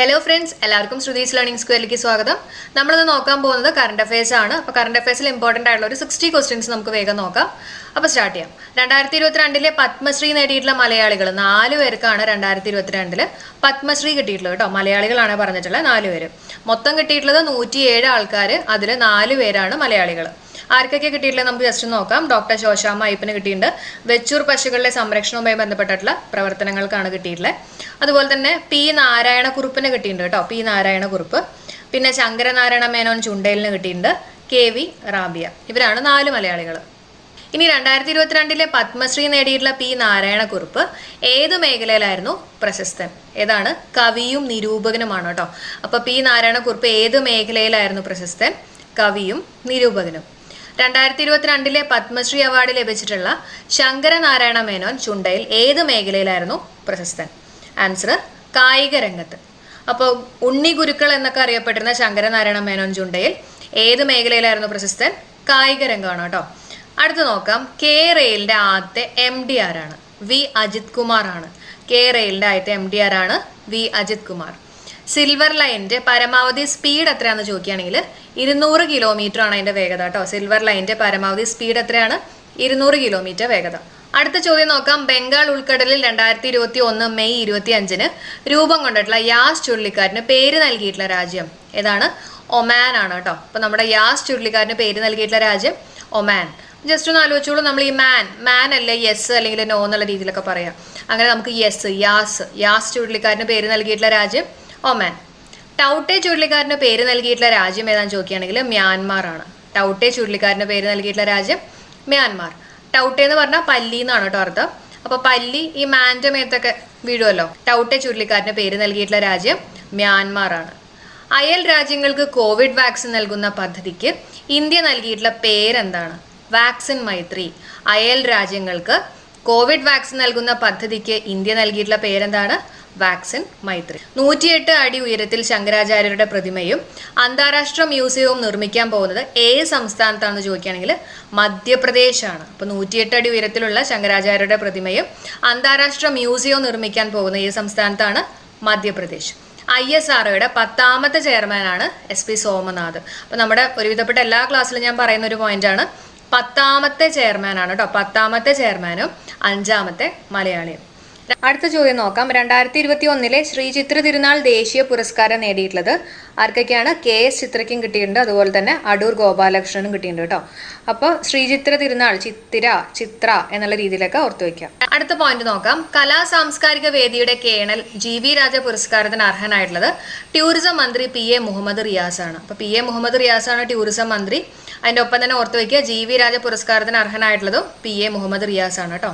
Hello friends എല്ലാവർക്കും Shruthi's learning സ്ക്വയറിലേക്ക് സ്വാഗതം. നമ്മളിന്ന് നോക്കാൻ പോകുന്നത് കറണ്ട് അഫയേഴ്സ് ആണ്. അപ്പോൾ കറണ്ട് അഫയേഴ്സിൽ ഇമ്പോർട്ടന്റ് ആയിട്ടുള്ള ഒരു സിക്സ്റ്റി ക്വസ്റ്റ്യൻസ് നമുക്ക് വേഗം നോക്കാം. അപ്പോൾ സ്റ്റാർട്ട് ചെയ്യാം. രണ്ടായിരത്തി ഇരുപത്തിരണ്ടിലെ പത്മശ്രീ നേടിയിട്ടുള്ള മലയാളികൾ നാല് പേർക്കാണ് രണ്ടായിരത്തി ഇരുപത്തിരണ്ടിൽ പത്മശ്രീ കിട്ടിയിട്ടുള്ളത് കേട്ടോ. മലയാളികളാണ് പറഞ്ഞിട്ടുള്ളത് നാല് പേര്. മൊത്തം കിട്ടിയിട്ടുള്ളത് നൂറ്റിയേഴ് ആൾക്കാർ അതിൽ നാല് പേരാണ് മലയാളികൾ ആർക്കൊക്കെ കിട്ടിയിട്ടില്ല നമുക്ക് ജസ്റ്റ് നോക്കാം. ഡോക്ടർ ശോശാമ്മ അയ്യപ്പന് കിട്ടിയിട്ടുണ്ട്. വെച്ചൂർ പശുക്കളുടെ സംരക്ഷണവുമായി ബന്ധപ്പെട്ടിട്ടുള്ള പ്രവർത്തനങ്ങൾക്കാണ് കിട്ടിയിട്ടുള്ളത്. അതുപോലെ തന്നെ പി നാരായണക്കുറുപ്പിന് കിട്ടിയിട്ടുണ്ട് കേട്ടോ. പി നാരായണക്കുറുപ്പ്. പിന്നെ ശങ്കരനാരായണ മേനോൻ ചുണ്ടേലിന് കിട്ടിയിട്ടുണ്ട്. K V Rabia. ഇവരാണ് നാല് മലയാളികൾ ഇനി രണ്ടായിരത്തി ഇരുപത്തിരണ്ടിലെ പത്മശ്രീ നേടിയിട്ടുള്ള പി നാരായണക്കുറുപ്പ് ഏത് മേഖലയിലായിരുന്നു പ്രശസ്തൻ? ഏതാണ്? കവിയും നിരൂപകനുമാണ് കേട്ടോ. അപ്പൊ പി നാരായണക്കുറുപ്പ് ഏത് മേഖലയിലായിരുന്നു പ്രശസ്തൻ? കവിയും നിരൂപകനും. രണ്ടായിരത്തി ഇരുപത്തിരണ്ടിലെ പത്മശ്രീ അവാർഡ് ലഭിച്ചിട്ടുള്ള ശങ്കരനാരായണ മേനോൻ ചുണ്ടയിൽ ഏത് മേഖലയിലായിരുന്നു പ്രശസ്തൻ? ആൻസർ കായിക രംഗത്ത്. അപ്പോൾ ഉണ്ണി ഗുരുക്കൾ എന്നൊക്കെ അറിയപ്പെട്ടിരുന്ന ശങ്കരനാരായണ മേനോൻ ചുണ്ടയിൽ ഏത് മേഖലയിലായിരുന്നു പ്രശസ്തൻ? കായിക രംഗമാണ് കേട്ടോ. അടുത്ത് നോക്കാം. കെ റെയിലിന്റെ ആദ്യത്തെ എം ഡി ആരാണ് വി അജിത് കുമാർ ആണ്. കെ റെയിലിന്റെ ആദ്യത്തെ എം ഡി ആരാണ് വി അജിത് കുമാർ. സിൽവർ ലൈനിന്റെ പരമാവധി സ്പീഡ് എത്രയാണെന്ന് ചോദിക്കുകയാണെങ്കിൽ ഇരുന്നൂറ് കിലോമീറ്റർ ആണ് അതിന്റെ വേഗത കേട്ടോ. സിൽവർ ലൈനിന്റെ പരമാവധി സ്പീഡ് എത്രയാണ്? ഇരുന്നൂറ് കിലോമീറ്റർ വേഗത. അടുത്ത ചോദ്യം നോക്കാം. ബംഗാൾ ഉൾക്കടലിൽ രണ്ടായിരത്തി ഇരുപത്തി ഒന്ന് മെയ് ഇരുപത്തി അഞ്ചിന് രൂപം കൊണ്ടിട്ടുള്ള യാസ് ചുഴലിക്കാരന് പേര് നൽകിയിട്ടുള്ള രാജ്യം ഏതാണ്? ഒമാൻ ആണ് കേട്ടോ. അപ്പൊ നമ്മുടെ യാസ് ചുഴലിക്കാരന് പേര് നൽകിയിട്ടുള്ള രാജ്യം ഒമാൻ. ജസ്റ്റ് ഒന്ന് ആലോചിച്ചോളൂ. നമ്മൾ ഈ മാൻ മാൻ അല്ലേ യെസ് അല്ലെങ്കിൽ നോ എന്നുള്ള രീതിയിലൊക്കെ പറയാം. അങ്ങനെ നമുക്ക് യെസ് യാസ് യാസ് ചുഴലിക്കാരന് പേര് നൽകിയിട്ടുള്ള രാജ്യം ഒമാൻ ടൗട്ടെ ചുഴലിക്കാരന് പേര് നൽകിയിട്ടുള്ള രാജ്യം ഏതാണെന്ന് ചോദിക്കുകയാണെങ്കിൽ മ്യാൻമാർ ആണ്. ടൗട്ടെ ചുഴലിക്കാരന് പേര് നൽകിയിട്ടുള്ള രാജ്യം മ്യാൻമാർ ടൗട്ടെ എന്ന് പറഞ്ഞാൽ പല്ലി എന്നാണ് കേട്ടോ അർത്ഥം. അപ്പൊ പല്ലി ഈ മാന്റെ മേത്തൊക്കെ വീഴുമല്ലോ ടൗട്ടെ ചുഴലിക്കാരന് പേര് നൽകിയിട്ടുള്ള രാജ്യം മ്യാൻമാർ ആണ്. അയൽ രാജ്യങ്ങൾക്ക് കോവിഡ് വാക്സിൻ നൽകുന്ന പദ്ധതിക്ക് ഇന്ത്യ നൽകിയിട്ടുള്ള പേരെന്താണ്? വാക്സിൻ മൈത്രി. അയൽ രാജ്യങ്ങൾക്ക് കോവിഡ് വാക്സിൻ നൽകുന്ന പദ്ധതിക്ക് ഇന്ത്യ നൽകിയിട്ടുള്ള പേരെന്താണ്? വാക്സിൻ മൈത്രി. നൂറ്റിയെട്ട് അടി ഉയരത്തിൽ ശങ്കരാചാര്യരുടെ പ്രതിമയും അന്താരാഷ്ട്ര മ്യൂസിയവും നിർമ്മിക്കാൻ പോകുന്നത് ഏത് സംസ്ഥാനത്താണെന്ന് ചോദിക്കുകയാണെങ്കിൽ മധ്യപ്രദേശാണ്. അപ്പോൾ നൂറ്റിയെട്ട് അടി ഉയരത്തിലുള്ള ശങ്കരാചാര്യരുടെ പ്രതിമയും അന്താരാഷ്ട്ര മ്യൂസിയവും നിർമ്മിക്കാൻ പോകുന്ന ഏത് സംസ്ഥാനത്താണ്? മധ്യപ്രദേശ്. ഐ എസ് ആർഒയുടെ പത്താമത്തെ ചെയർമാനാണ് എസ് പി സോമനാഥ്. അപ്പോൾ നമ്മുടെ ഒരുവിധപ്പെട്ട എല്ലാ ക്ലാസ്സിലും ഞാൻ പറയുന്ന ഒരു പോയിന്റാണ് പത്താമത്തെ ചെയർമാനാണ് കേട്ടോ പത്താമത്തെ ചെയർമാനും അഞ്ചാമത്തെ മലയാളിയും. അടുത്ത ചോദ്യം നോക്കാം. രണ്ടായിരത്തി ഇരുപത്തി ഒന്നിലെ ശ്രീ ചിത്ര തിരുനാൾ ദേശീയ പുരസ്കാരം നേടിയിട്ടുള്ളത് ആർക്കൊക്കെയാണ്? കെ എസ് ചിത്രയ്ക്കും കിട്ടിയിട്ടുണ്ട്. അതുപോലെ തന്നെ അടൂർ ഗോപാലകൃഷ്ണനും കിട്ടിയിട്ടുണ്ട് കേട്ടോ. അപ്പോൾ ശ്രീചിത്ര തിരുനാൾ ചിത്തിര ചിത്ര എന്നുള്ള രീതിയിലൊക്കെ ഓർത്തു വയ്ക്കാം അടുത്ത പോയിന്റ് നോക്കാം. കലാ സാംസ്കാരിക വേദിയുടെ കേണൽ ജി വി രാജ പുരസ്കാരത്തിന് അർഹനായിട്ടുള്ളത് ടൂറിസം മന്ത്രി പി എ മുഹമ്മദ് റിയാസ് ആണ്. അപ്പൊ പി എ മുഹമ്മദ് റിയാസ് ആണ് ടൂറിസം മന്ത്രി. അതിന്റെ ഒപ്പം തന്നെ ഓർത്തു വയ്ക്കുക ജി വി രാജ പുരസ്കാരത്തിന് അർഹനായിട്ടുള്ളതും പി എ മുഹമ്മദ് റിയാസ് ആണ് കേട്ടോ.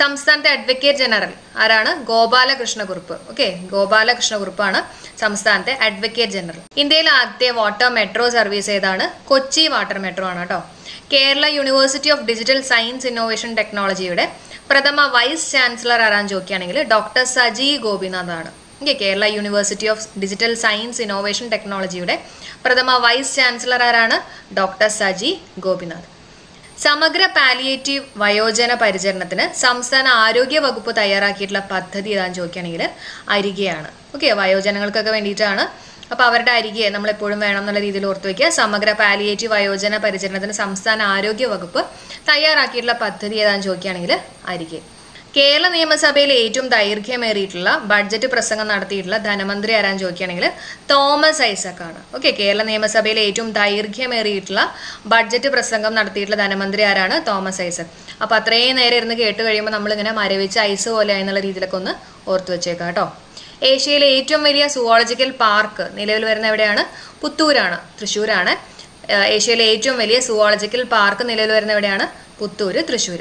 സംസ്ഥാനത്തെ അഡ്വക്കേറ്റ് ജനറൽ ആരാണ്? ഗോപാലകൃഷ്ണകുറുപ്പ് ഓക്കെ ഗോപാലകൃഷ്ണകുറുപ്പാണ് സംസ്ഥാനത്തെ അഡ്വക്കേറ്റ് ജനറൽ ഇന്ത്യയിലെ ആദ്യത്തെ വാട്ടർ മെട്രോ സർവീസ് ഏതാണ്? കൊച്ചി വാട്ടർ മെട്രോ ആണ് കേട്ടോ. Kerala university of digital science innovation ടെക്നോളജിയുടെ പ്രഥമ വൈസ് ചാൻസലർ ആരാന്ന് ചോദിക്കുകയാണെങ്കിൽ ഡോക്ടർ സജി ഗോപിനാഥ് ആണ് okay Kerala university of digital science innovation ടെക്നോളജിയുടെ പ്രഥമ വൈസ് ചാൻസലർ ആരാണ്? ഡോക്ടർ സജി ഗോപിനാഥ്. സമഗ്ര പാലിയേറ്റീവ് വയോജന പരിചരണത്തിന് സംസ്ഥാന ആരോഗ്യ വകുപ്പ് തയ്യാറാക്കിയിട്ടുള്ള പദ്ധതി ഏതാന്ന് ചോദിക്കുകയാണെങ്കിൽ അരികെയാണ്. ഓക്കെ വയോജനങ്ങൾക്കൊക്കെ വേണ്ടിയിട്ടാണ്. അപ്പൊ അവരുടെ അരികെ നമ്മൾ എപ്പോഴും വേണം എന്നുള്ള രീതിയിൽ ഓർത്തു വയ്ക്കുക സമഗ്ര പാലിയേറ്റീവ് വയോജന പരിചരണത്തിന് സംസ്ഥാന ആരോഗ്യ വകുപ്പ് തയ്യാറാക്കിയിട്ടുള്ള പദ്ധതി ഏതാന്ന് ചോദിക്കുകയാണെങ്കിൽ അരികെ. കേരള നിയമസഭയിൽ ഏറ്റവും ദൈർഘ്യമേറിയിട്ടുള്ള ബഡ്ജറ്റ് പ്രസംഗം നടത്തിയിട്ടുള്ള ധനമന്ത്രി ആരാൻ ചോദിക്കുകയാണെങ്കിൽ തോമസ് ഐസക് ആണ് ഓക്കെ കേരള നിയമസഭയിൽ ഏറ്റവും ദൈർഘ്യമേറിയിട്ടുള്ള ബഡ്ജറ്റ് പ്രസംഗം നടത്തിയിട്ടുള്ള ധനമന്ത്രി ആരാണ്? തോമസ് ഐസക്. അപ്പൊ അത്രയും നേരം ഇരുന്ന് കേട്ട് കഴിയുമ്പോൾ നമ്മളിങ്ങനെ മരവിച്ച ഐസ് പോലെ എന്നുള്ള രീതിയിലൊക്കെ ഒന്ന് ഓർത്തു വെച്ചേക്കാം കേട്ടോ ഏഷ്യയിലെ ഏറ്റവും വലിയ സുവോളജിക്കൽ പാർക്ക് നിലവിൽ വരുന്ന എവിടെയാണ്? പുത്തൂരാണ് തൃശ്ശൂരാണ്. ഏഷ്യയിലെ ഏറ്റവും വലിയ സുവോളജിക്കൽ പാർക്ക് നിലവിൽ വരുന്ന എവിടെയാണ്? പുത്തൂര് തൃശ്ശൂർ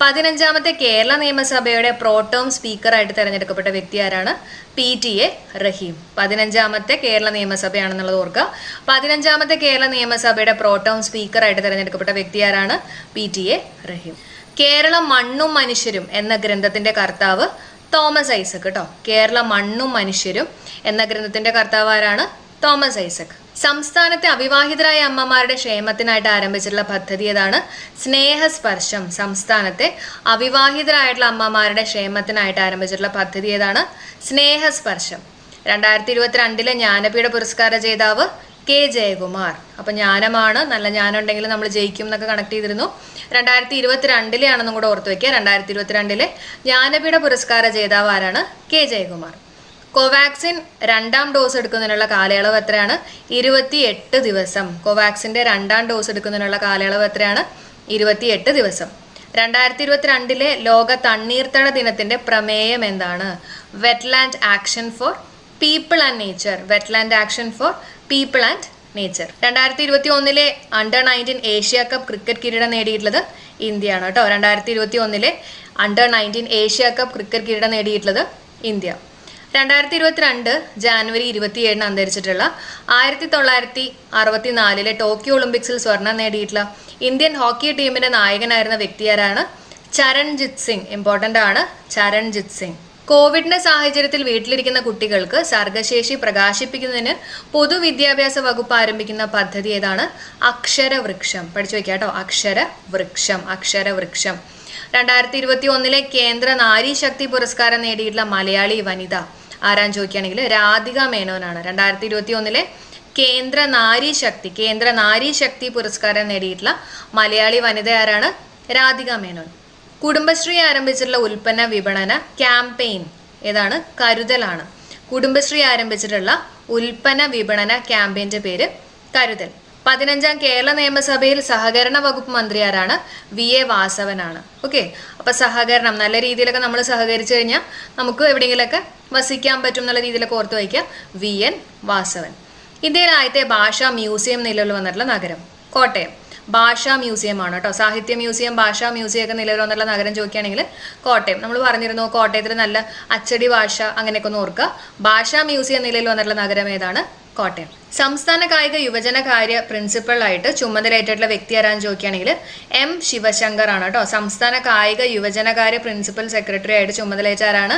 പതിനഞ്ചാമത്തെ കേരള നിയമസഭയുടെ പ്രോട്ടോം സ്പീക്കറായിട്ട് തെരഞ്ഞെടുക്കപ്പെട്ട വ്യക്തി ആരാണ്? P T A Rahim. പതിനഞ്ചാമത്തെ കേരള നിയമസഭയാണെന്നുള്ളത് ഓർക്കുക. പതിനഞ്ചാമത്തെ കേരള നിയമസഭയുടെ പ്രോട്ടോം സ്പീക്കറായിട്ട് തെരഞ്ഞെടുക്കപ്പെട്ട വ്യക്തി ആരാണ്? P T A Rahim. Kerala മണ്ണും മനുഷ്യരും എന്ന ഗ്രന്ഥത്തിന്റെ കർത്താവ് തോമസ് ഐസക് കേട്ടോ കേരള മണ്ണും മനുഷ്യരും എന്ന ഗ്രന്ഥത്തിന്റെ കർത്താവ് ആരാണ്? തോമസ് ഐസക്. സംസ്ഥാനത്തെ അവിവാഹിതരായ അമ്മമാരുടെ ക്ഷേമത്തിനായിട്ട് ആരംഭിച്ചിട്ടുള്ള പദ്ധതി ഏതാണ്? സ്നേഹസ്പർശം. സംസ്ഥാനത്തെ അവിവാഹിതരായിട്ടുള്ള അമ്മമാരുടെ ക്ഷേമത്തിനായിട്ട് ആരംഭിച്ചിട്ടുള്ള പദ്ധതി ഏതാണ്? സ്നേഹസ്പർശം. രണ്ടായിരത്തി ഇരുപത്തിരണ്ടിലെ ജ്ഞാനപീഠ പുരസ്കാര ജേതാവ് കെ ജയകുമാർ. അപ്പൊ ജ്ഞാനമാണ് നല്ല ജ്ഞാനം ഉണ്ടെങ്കിൽ നമ്മൾ ജയിക്കും എന്നൊക്കെ കണക്ട് ചെയ്തിരുന്നു. രണ്ടായിരത്തി ഇരുപത്തിരണ്ടിലെ ആണെന്നും കൂടെ ഓർത്ത് വെക്കുക. രണ്ടായിരത്തി ഇരുപത്തിരണ്ടിലെ ജ്ഞാനപീഠ പുരസ്കാര ജേതാവ് ആരാണ്? കെ ജയകുമാർ. കോവാക്സിൻ രണ്ടാം ഡോസ് എടുക്കുന്നതിനുള്ള കാലയളവ് എത്രയാണ്? ഇരുപത്തിയെട്ട് ദിവസം. കോവാക്സിന്റെ രണ്ടാം ഡോസ് എടുക്കുന്നതിനുള്ള കാലയളവ് എത്രയാണ്? ഇരുപത്തിയെട്ട് ദിവസം. രണ്ടായിരത്തി ഇരുപത്തിരണ്ടിലെ ലോക തണ്ണീർത്തട ദിനത്തിന്റെ പ്രമേയം എന്താണ്? Wetland action for people and nature. Wetland action for people and nature. രണ്ടായിരത്തി ഇരുപത്തി ഒന്നിലെ under nineteen Asia cup cricket കിരീടം നേടിയിട്ടുള്ളത് ഇന്ത്യയാണ് കേട്ടോ. രണ്ടായിരത്തി ഇരുപത്തി ഒന്നിലെ under nineteen Asia cup cricket കിരീടം നേടിയിട്ടുള്ളത് ഇന്ത്യ. രണ്ടായിരത്തി ഇരുപത്തിരണ്ട് ജാനുവരി ഇരുപത്തിയേഴിന് അന്തരിച്ചിട്ടുള്ള ആയിരത്തി തൊള്ളായിരത്തി അറുപത്തിനാലിലെ ടോക്കിയോ ഒളിമ്പിക്സിൽ സ്വർണം നേടിയിട്ടുള്ള ഇന്ത്യൻ ഹോക്കി ടീമിന്റെ നായകനായിരുന്ന വ്യക്തിയാരാണ് ചരൺജിത് സിംഗ്. ഇമ്പോർട്ടന്റ് ആണ്. ചരൺജിത് സിംഗ്. കോവിഡിന്റെ സാഹചര്യത്തിൽ വീട്ടിലിരിക്കുന്ന കുട്ടികൾക്ക് സർഗശേഷി പ്രകാശിപ്പിക്കുന്നതിന് പൊതുവിദ്യാഭ്യാസ വകുപ്പ് ആരംഭിക്കുന്ന പദ്ധതി ഏതാണ്? അക്ഷരവൃക്ഷം. പഠിച്ചു വെക്കാം കേട്ടോ. അക്ഷരവൃക്ഷം. അക്ഷരവൃക്ഷം. രണ്ടായിരത്തി ഇരുപത്തി ഒന്നിലെ കേന്ദ്ര നാരി ശക്തി പുരസ്കാരം നേടിയിട്ടുള്ള മലയാളി വനിത ആരാൻ ചോദിക്കുകയാണെങ്കിൽ രാധിക മേനോനാണ്. രണ്ടായിരത്തി ഇരുപത്തി ഒന്നിലെ കേന്ദ്ര നാരി ശക്തി കേന്ദ്ര നാരി ശക്തി പുരസ്കാരം നേടിയിട്ടുള്ള മലയാളി വനിത ആരാണ് രാധിക മേനോൻ. കുടുംബശ്രീ ആരംഭിച്ചിട്ടുള്ള ഉൽപ്പന്ന വിപണന ക്യാമ്പയിൻ ഏതാണ്? കരുതലാണ്. കുടുംബശ്രീ ആരംഭിച്ചിട്ടുള്ള ഉൽപ്പന്ന വിപണന ക്യാമ്പയിന്റെ പേര് കരുതൽ. പതിനഞ്ചാം കേരള നിയമസഭയിൽ സഹകരണ വകുപ്പ് മന്ത്രി ആരാണ് വി എ വാസവനാണ്. ഓക്കെ? അപ്പൊ സഹകരണം നല്ല രീതിയിലൊക്കെ നമ്മൾ സഹകരിച്ചു കഴിഞ്ഞാൽ നമുക്ക് എവിടെയെങ്കിലൊക്കെ വസിക്കാൻ പറ്റും എന്നുള്ള രീതിയിലൊക്കെ ഓർത്ത് വയ്ക്കുക വി എൻ വാസവൻ. ഇന്ത്യയിലെ ആദ്യത്തെ ഭാഷാ മ്യൂസിയം നിലവിൽ വന്നിട്ടുള്ള നഗരം കോട്ടയം. ഭാഷാ മ്യൂസിയം ആണ് കേട്ടോ. സാഹിത്യ മ്യൂസിയം ഭാഷാ മ്യൂസിയം ഒക്കെ നിലവിൽ വന്നിട്ടുള്ള നഗരം ചോദിക്കുകയാണെങ്കിൽ കോട്ടയം. നമ്മൾ പറഞ്ഞിരുന്നു കോട്ടയത്തിൽ നല്ല അച്ചടി ഭാഷ അങ്ങനെയൊക്കെ ഒന്ന് ഓർക്കുക. ഭാഷാ മ്യൂസിയം നിലയിൽ വന്നിട്ടുള്ള നഗരം ഏതാണ്? കോട്ടയം. സംസ്ഥാന കായിക യുവജന കാര്യ പ്രിൻസിപ്പളായിട്ട് ചുമതലയേറ്റിട്ടുള്ള വ്യക്തി ആരാന്ന് ചോദിക്കുകയാണെങ്കിൽ എം ശിവശങ്കർ ആണ് കേട്ടോ. സംസ്ഥാന കായിക യുവജനകാര്യ പ്രിൻസിപ്പൽ സെക്രട്ടറി ആയിട്ട് ചുമതലയേറ്റാരാണ്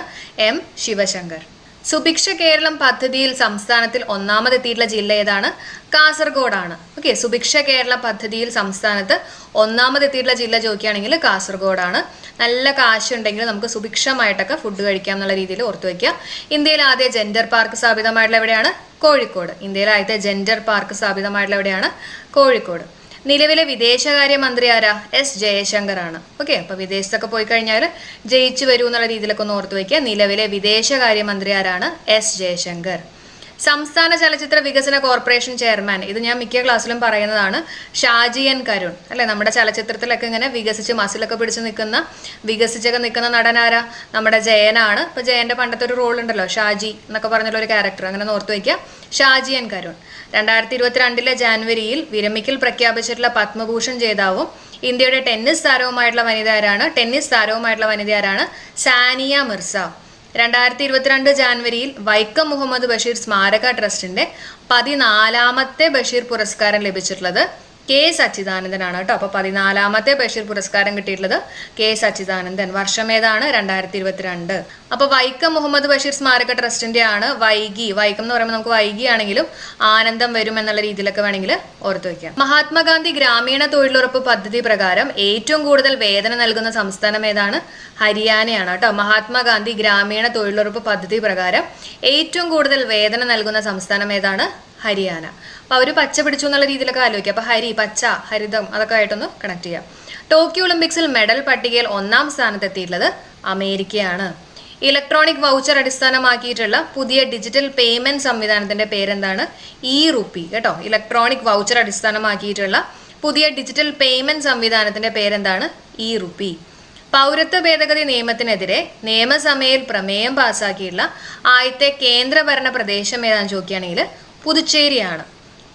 എം ശിവശങ്കർ. സുഭിക്ഷ കേരളം പദ്ധതിയിൽ സംസ്ഥാനത്തിൽ ഒന്നാമതെത്തിയിട്ടുള്ള ജില്ല ഏതാണ്? കാസർഗോഡാണ്. ഓക്കെ സുഭിക്ഷ കേരള പദ്ധതിയിൽ സംസ്ഥാനത്ത് ഒന്നാമതെത്തിയിട്ടുള്ള ജില്ല ചോദിക്കുകയാണെങ്കിൽ കാസർഗോഡാണ്. നല്ല കാശുണ്ടെങ്കിൽ നമുക്ക് സുഭിക്ഷമായിട്ടൊക്കെ ഫുഡ് കഴിക്കാം എന്നുള്ള രീതിയിൽ ഓർത്തു വയ്ക്കുക ഇന്ത്യയിൽ ആദ്യ ജെൻഡർ പാർക്ക് സ്ഥാപിതമായിട്ടുള്ള എവിടെയാണ്? കോഴിക്കോട്. ഇന്ത്യയിലെ ആദ്യത്തെ ജെൻഡർ പാർക്ക് സ്ഥാപിതമായിട്ടുള്ള എവിടെയാണ്? കോഴിക്കോട്. നിലവിലെ വിദേശകാര്യ മന്ത്രി ആരാ? എസ് ജയശങ്കർ ആണ് ഓക്കെ അപ്പൊ വിദേശത്തൊക്കെ പോയി കഴിഞ്ഞാൽ ജയിച്ചു വരൂ എന്നുള്ള രീതിയിലൊക്കെ ഒന്ന് ഓർത്തു വയ്ക്കുക നിലവിലെ വിദേശകാര്യ മന്ത്രി ആരാണ്? എസ് ജയശങ്കർ. സംസ്ഥാന ചലച്ചിത്ര വികസന കോർപ്പറേഷൻ ചെയർമാൻ. ഇത് ഞാൻ മിക്ക ക്ലാസ്സിലും പറയുന്നതാണ് ഷാജി എൻ കരുൺ. അല്ലെ? നമ്മുടെ ചലച്ചിത്രത്തിലൊക്കെ ഇങ്ങനെ വികസിച്ച് മസിലൊക്കെ പിടിച്ച് നിൽക്കുന്ന വികസിച്ചൊക്കെ നിൽക്കുന്ന നടനാരാ? നമ്മുടെ ജയനാണ്. ഇപ്പൊ ജയന്റെ പണ്ടത്തെ ഒരു റോൾ ഉണ്ടല്ലോ ഷാജി എന്നൊക്കെ പറഞ്ഞുള്ള ഒരു ക്യാരക്ടർ. അങ്ങനെ ഓർത്ത് വയ്ക്കുക. ഷാജി എൻ കരുൺ. രണ്ടായിരത്തി ഇരുപത്തിരണ്ടിലെ ജാനുവരിയിൽ വിരമിക്കൽ പ്രഖ്യാപിച്ചിട്ടുള്ള പത്മഭൂഷൺ ജേതാവും ഇന്ത്യയുടെ ടെന്നീസ് താരവുമായിട്ടുള്ള വനിതയാരാണ് ടെന്നീസ് താരവുമായിട്ടുള്ള വനിതയാരാണ് സാനിയ മിർസ. രണ്ടായിരത്തി ഇരുപത്തിരണ്ട് ജാനുവരിയിൽ വൈക്കം മുഹമ്മദ് ബഷീർ സ്മാരക ട്രസ്റ്റിന്റെ പതിനാലാമത്തെ ബഷീർ പുരസ്കാരം ലഭിച്ചിട്ടുള്ളത് കെ എസ് അച്യുതാനന്ദനാണ് കേട്ടോ. അപ്പൊ പതിനാലാമത്തെ ബഷീർ പുരസ്കാരം കിട്ടിയിട്ടുള്ളത് കെ സച്ചിദാനന്ദൻ. വർഷം ഏതാണ്? രണ്ടായിരത്തി ഇരുപത്തിരണ്ട് അപ്പൊ വൈക്കം മുഹമ്മദ് ബഷീർ സ്മാരക ട്രസ്റ്റിന്റെ ആണ് വൈകി. വൈക്കം എന്ന് പറയുമ്പോൾ നമുക്ക് വൈകിയാണെങ്കിലും ആനന്ദം വരും എന്നുള്ള രീതിയിലൊക്കെ വേണമെങ്കിൽ ഓർത്തു വയ്ക്കാം. മഹാത്മാഗാന്ധി ഗ്രാമീണ തൊഴിലുറപ്പ് പദ്ധതി പ്രകാരം ഏറ്റവും കൂടുതൽ വേതന നൽകുന്ന സംസ്ഥാനം ഏതാണ്? ഹരിയാനയാണ് കേട്ടോ. മഹാത്മാഗാന്ധി ഗ്രാമീണ തൊഴിലുറപ്പ് പദ്ധതി പ്രകാരം ഏറ്റവും കൂടുതൽ വേതനം നൽകുന്ന സംസ്ഥാനം ഏതാണ്? ഹരിയാന. അപ്പൊ അവർ പച്ച പിടിച്ചു എന്നുള്ള രീതിയിലൊക്കെ ആലോചിക്കുക. അപ്പൊ ഹരി പച്ച ഹരിതം അതൊക്കെ ആയിട്ടൊന്ന് കണക്ട് ചെയ്യാം ടോക്കിയോ ഒളിമ്പിക്സിൽ മെഡൽ പട്ടികയിൽ ഒന്നാം സ്ഥാനത്തെത്തിയിട്ടുള്ളത് അമേരിക്കയാണ്. ഇലക്ട്രോണിക് വൗച്ചർ അടിസ്ഥാനമാക്കിയിട്ടുള്ള പുതിയ ഡിജിറ്റൽ പേയ്മെന്റ് സംവിധാനത്തിന്റെ പേരെന്താണ്? ഇ റുപ്പി കേട്ടോ? ഇലക്ട്രോണിക് വൗച്ചർ അടിസ്ഥാനമാക്കിയിട്ടുള്ള പുതിയ ഡിജിറ്റൽ പേയ്മെന്റ് സംവിധാനത്തിന്റെ പേരെന്താണ്? ഇ റുപ്പി പൗരത്വ ഭേദഗതി നിയമത്തിനെതിരെ നിയമസഭയിൽ പ്രമേയം പാസാക്കിയിട്ടുള്ള ആദ്യത്തെ കേന്ദ്രഭരണ പ്രദേശം ഏതാണെന്ന് ചോദിക്കുകയാണെങ്കിൽ പുതുച്ചേരിയാണ്.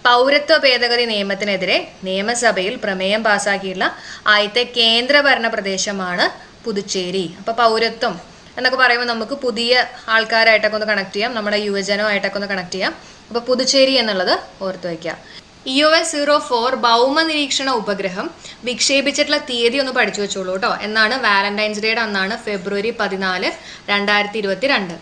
പൗരത്വ ഭേദഗതി നിയമത്തിനെതിരെ നിയമസഭയിൽ പ്രമേയം പാസാക്കിയിട്ടുള്ള ആദ്യത്തെ കേന്ദ്രഭരണ പ്രദേശമാണ് പുതുച്ചേരി. അപ്പൊ പൗരത്വം എന്നൊക്കെ പറയുമ്പോൾ നമുക്ക് പുതിയ ആൾക്കാരായിട്ടൊക്കെ ഒന്ന് കണക്ട് ചെയ്യാം. നമ്മുടെ യുവജനമായിട്ടൊക്കെ ഒന്ന് കണക്ട് ചെയ്യാം. അപ്പൊ പുതുച്ചേരി എന്നുള്ളത് ഓർത്തു വയ്ക്കാം യു എസ് സീറോ ഫോർ ഭൗമ നിരീക്ഷണ ഉപഗ്രഹം വിക്ഷേപിച്ചിട്ടുള്ള തീയതി ഒന്ന് പഠിച്ചു വെച്ചോളൂ കേട്ടോ. എന്നാണ് വാലന്റൈൻസ് ഡേയുടെ അന്നാണ് ഫെബ്രുവരി പതിനാല് രണ്ടായിരത്തി ഇരുപത്തി രണ്ട്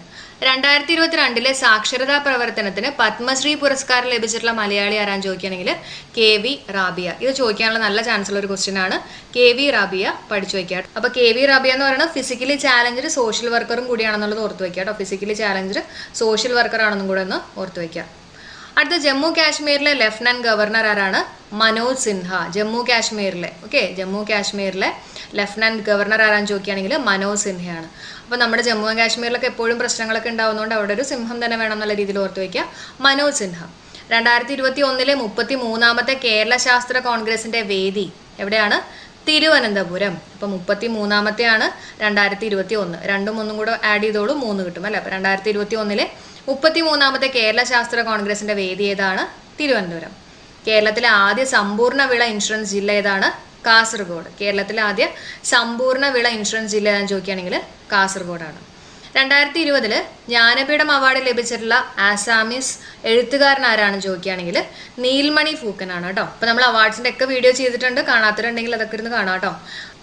രണ്ടായിരത്തി ഇരുപത്തിരണ്ടിലെ സാക്ഷരതാ പ്രവർത്തനത്തിന് പത്മശ്രീ പുരസ്കാരം ലഭിച്ചിട്ടുള്ള മലയാളി ആരാൻ ചോദിക്കുകയാണെങ്കിൽ കെ വി റാബിയ. ഇത് ചോദിക്കാനുള്ള നല്ല ചാൻസ് ഉള്ള ഒരു ക്വസ്റ്റ്യൻ ആണ്. കെ വി റാബിയ പഠിച്ചു വയ്ക്കുക. അപ്പൊ കെ വി റാബിയ എന്ന് പറയുന്നത് ഫിസിക്കലി ചാലഞ്ചർ സോഷ്യൽ വർക്കറും കൂടിയാണെന്നുള്ളത് ഓർത്ത് വയ്ക്കുക ഫിസിക്കലി ചാലഞ്ചർ സോഷ്യൽ വർക്കർ ആണെന്നും കൂടെ ഒന്ന് ഓർത്ത് വയ്ക്കുക. അടുത്ത ജമ്മു കാശ്മീരിലെ ലെഫ്റ്റനന്റ് ഗവർണർ ആരാണ്? മനോജ് സിൻഹ. ജമ്മു കാശ്മീരിലെ ഓക്കെ ജമ്മു കാശ്മീരിലെ ലെഫ്റ്റനന്റ് ഗവർണർ ആരാന്ന് ചോദിക്കുകയാണെങ്കിൽ മനോജ് സിൻഹയാണ്. അപ്പോൾ നമ്മുടെ ജമ്മു ആൻഡ് കാശ്മീരിലൊക്കെ എപ്പോഴും പ്രശ്നങ്ങളൊക്കെ ഉണ്ടാവുന്നതുകൊണ്ട് അവിടെ ഒരു സിംഹം തന്നെ വേണം എന്നുള്ള രീതിയിൽ ഓർത്ത് വയ്ക്കുക മനോജ് സിൻഹ. രണ്ടായിരത്തി ഇരുപത്തി ഒന്നിലെ മുപ്പത്തി മൂന്നാമത്തെ കേരള ശാസ്ത്ര കോൺഗ്രസിന്റെ വേദി എവിടെയാണ്? തിരുവനന്തപുരം. അപ്പോൾ മുപ്പത്തി മൂന്നാമത്തെയാണ് രണ്ടായിരത്തി ഇരുപത്തി ഒന്ന് രണ്ടും ഒന്നും കൂടെ ആഡ് ചെയ്തോളൂ മൂന്ന് കിട്ടും അല്ലേ? അപ്പൊ രണ്ടായിരത്തി ഇരുപത്തി ഒന്നിലെ മുപ്പത്തി മൂന്നാമത്തെ കേരള ശാസ്ത്ര കോൺഗ്രസിന്റെ വേദി ഏതാണ്? തിരുവനന്തപുരം. കേരളത്തിലെ ആദ്യ സമ്പൂർണ വിള ഇൻഷുറൻസ് ജില്ല ഏതാണ്? കാസർഗോഡ്. കേരളത്തിലെ ആദ്യ സമ്പൂർണ വിള ഇൻഷുറൻസ് ജില്ല ഏതാണെന്ന് ചോദിക്കുകയാണെങ്കിൽ കാസർഗോഡാണ്. രണ്ടായിരത്തി ഇരുപതിൽ ജ്ഞാനപീഠം അവാർഡ് ലഭിച്ചിട്ടുള്ള ആസാമിസ് എഴുത്തുകാരൻ ആരാണെന്ന് ചോദിക്കുകയാണെങ്കിൽ നീൽമണി ഫൂക്കനാണ് കേട്ടോ. അപ്പൊ നമ്മൾ അവാർഡ്സിന്റെ ഒക്കെ വീഡിയോ ചെയ്തിട്ടുണ്ട്. കാണാത്തവരുണ്ടെങ്കിൽ അതൊക്കെ ഇരുന്ന് കാണാം കേട്ടോ.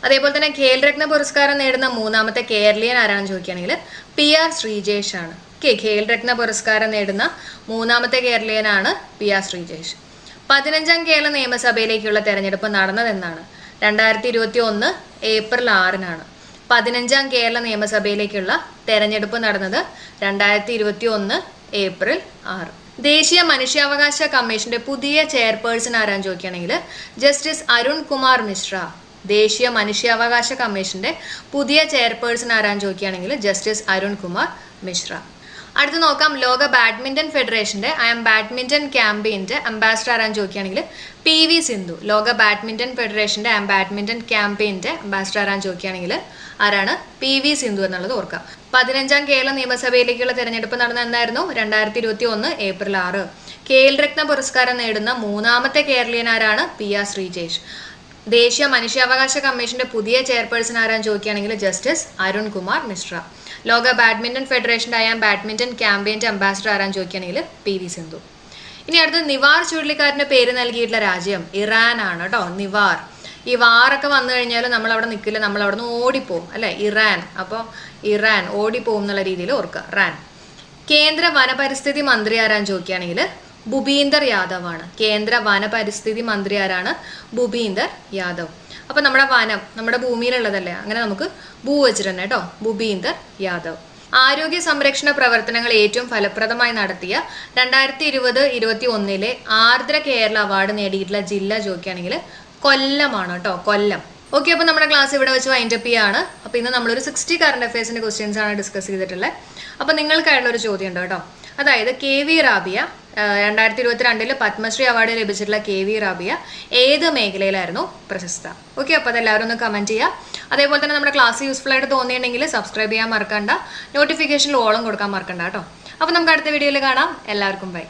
അതേപോലെ തന്നെ ഖേൽരത്ന പുരസ്കാരം നേടുന്ന മൂന്നാമത്തെ കേരളീയൻ ആരാണെന്ന് ചോദിക്കുകയാണെങ്കിൽ പി ആർ ശ്രീജേഷ് ആണ് ഓക്കെ ഖേൽ രത്ന പുരസ്കാരം നേടുന്ന മൂന്നാമത്തെ കേരളീയനാണ് പി ആർ ശ്രീജേഷ്. പതിനഞ്ചാം കേരള നിയമസഭയിലേക്കുള്ള തെരഞ്ഞെടുപ്പ് നടന്നതെന്നാണ്. രണ്ടായിരത്തി ഇരുപത്തി ഒന്ന് ഏപ്രിൽ ആറിനാണ് പതിനഞ്ചാം കേരള നിയമസഭയിലേക്കുള്ള തെരഞ്ഞെടുപ്പ് നടന്നത് രണ്ടായിരത്തി ഇരുപത്തി ഒന്ന് ഏപ്രിൽ ആറ്. ദേശീയ മനുഷ്യാവകാശ കമ്മീഷന്റെ പുതിയ ചെയർപേഴ്സൺ ആരാൻ ചോദിക്കുകയാണെങ്കിൽ ജസ്റ്റിസ് അരുൺ കുമാർ മിശ്ര ദേശീയ മനുഷ്യാവകാശ കമ്മീഷന്റെ പുതിയ ചെയർപേഴ്സൺ ആരാൻ ചോദിക്കുകയാണെങ്കിൽ ജസ്റ്റിസ് അരുൺ കുമാർ മിശ്ര. അടുത്ത് നോക്കാം ലോക ബാഡ്മിന്റൺ ഫെഡറേഷന്റെ ഐ എം ബാഡ്മിന്റൺ ക്യാമ്പയിന്റെ അംബാസിഡർ ആരാൻ ചോദിക്കുകയാണെങ്കിൽ പി വി സിന്ധു ലോക ബാഡ്മിന്റൺ ഫെഡറേഷന്റെ ഐ എം ബാഡ്മിന്റൺ ക്യാമ്പയിന്റെ അംബാസിഡർ ആരാൻ ചോദിക്കുകയാണെങ്കിൽ ആരാണ്? പി വി സിന്ധു എന്നുള്ളത് ഓർക്കാം. പതിനഞ്ചാം കേരള നിയമസഭയിലേക്കുള്ള തെരഞ്ഞെടുപ്പ് നടന്ന എന്നായിരുന്നു രണ്ടായിരത്തി ഇരുപത്തി ഒന്ന് ഏപ്രിൽ ആറ്. കേൽ രത്ന പുരസ്കാരം നേടുന്ന മൂന്നാമത്തെ കേരളീയൻ ആരാണ്? P R Sreejesh. ദേശീയ മനുഷ്യാവകാശ കമ്മീഷന്റെ പുതിയ ചെയർപേഴ്സൺ ആരാൻ ചോദിക്കുകയാണെങ്കിൽ ജസ്റ്റിസ് അരുൺകുമാർ മിശ്ര. ലോക ബാഡ്മിന്റൺ ഫെഡറേഷന്റെ ബാഡ്മിന്റൺ ക്യാമ്പയിന്റെ അംബാസിഡർ ആരാൻ ചോദിക്കുകയാണെങ്കിൽ പി വി സിന്ധു. ഇനി അടുത്ത് നിവാർ ചുഴലിക്കാരന്റെ പേര് നൽകിയിട്ടുള്ള രാജ്യം ഇറാൻ ആണ് കേട്ടോ നിവാർ. ഈ വാറൊക്കെ വന്നു കഴിഞ്ഞാൽ നമ്മൾ അവിടെ നിൽക്കില്ല നമ്മൾ അവിടെ നിന്ന് ഓടിപ്പോവും അല്ലെ? ഇറാൻ. അപ്പോൾ ഇറാൻ ഓടിപ്പോവും എന്നുള്ള രീതിയിൽ ഓർക്കുക. റാൻ കേന്ദ്ര വനപരിസ്ഥിതി മന്ത്രി ആരാൻ ചോദിക്കുകയാണെങ്കിൽ ഭൂപീന്ദർ യാദവ് ആണ് കേന്ദ്ര വനപരിസ്ഥിതി മന്ത്രി ആരാണ്? ഭൂപീന്ദർ യാദവ്. അപ്പൊ നമ്മുടെ വനം നമ്മുടെ ഭൂമിയിലുള്ളതല്ലേ? അങ്ങനെ നമുക്ക് ഭൂ വെച്ചിട്ട് കേട്ടോ ഭൂപീന്ദർ യാദവ്. ആരോഗ്യ സംരക്ഷണ പ്രവർത്തനങ്ങൾ ഏറ്റവും ഫലപ്രദമായി നടത്തിയ രണ്ടായിരത്തി ഇരുപത് ഇരുപത്തി ഒന്നിലെ ആർദ്ര കേരള അവാർഡ് നേടിയിട്ടുള്ള ജില്ല ചോദിക്കുകയാണെങ്കിൽ കൊല്ലമാണ് കേട്ടോ കൊല്ലം. ഓക്കെ അപ്പോൾ നമ്മുടെ ക്ലാസ് ഇവിടെ വെച്ച് വൈൻഡ് അപ്പ് ചെയ്യാണ്. അപ്പോൾ ഇന്ന് നമ്മളൊരു സിക്സ്റ്റി കറണ്ട് അഫയേഴ്സിന്റെ ക്വസ്റ്റ്യൻസ് ആണ് ഡിസ്കസ് ചെയ്തിട്ടുള്ളത് അപ്പോൾ നിങ്ങൾക്കായിട്ടുള്ള ഒരു ചോദ്യം ഉണ്ട് കേട്ടോ അതായത് കെ വി റാബിയ രണ്ടായിരത്തി ഇരുപത്തിരണ്ടിൽ പത്മശ്രീ അവാർഡ് ലഭിച്ചിട്ടുള്ള കെ വി റാബിയ ഏത് മേഖലയിലായിരുന്നു പ്രശസ്ത? ഓക്കെ അപ്പോൾ അതെല്ലാവരും ഒന്ന് കമന്റ് ചെയ്യുക അതേപോലെ തന്നെ നമ്മുടെ ക്ലാസ് യൂസ്ഫുൾ ആയിട്ട് തോന്നിയിട്ടുണ്ടെങ്കിൽ സബ്സ്ക്രൈബ് ചെയ്യാൻ മറക്കണ്ട. നോട്ടിഫിക്കേഷനിൽ ഓളം കൊടുക്കാൻ മറക്കണ്ട കേട്ടോ. അപ്പോൾ നമുക്ക് അടുത്ത വീഡിയോയിൽ കാണാം. എല്ലാവർക്കും ബൈ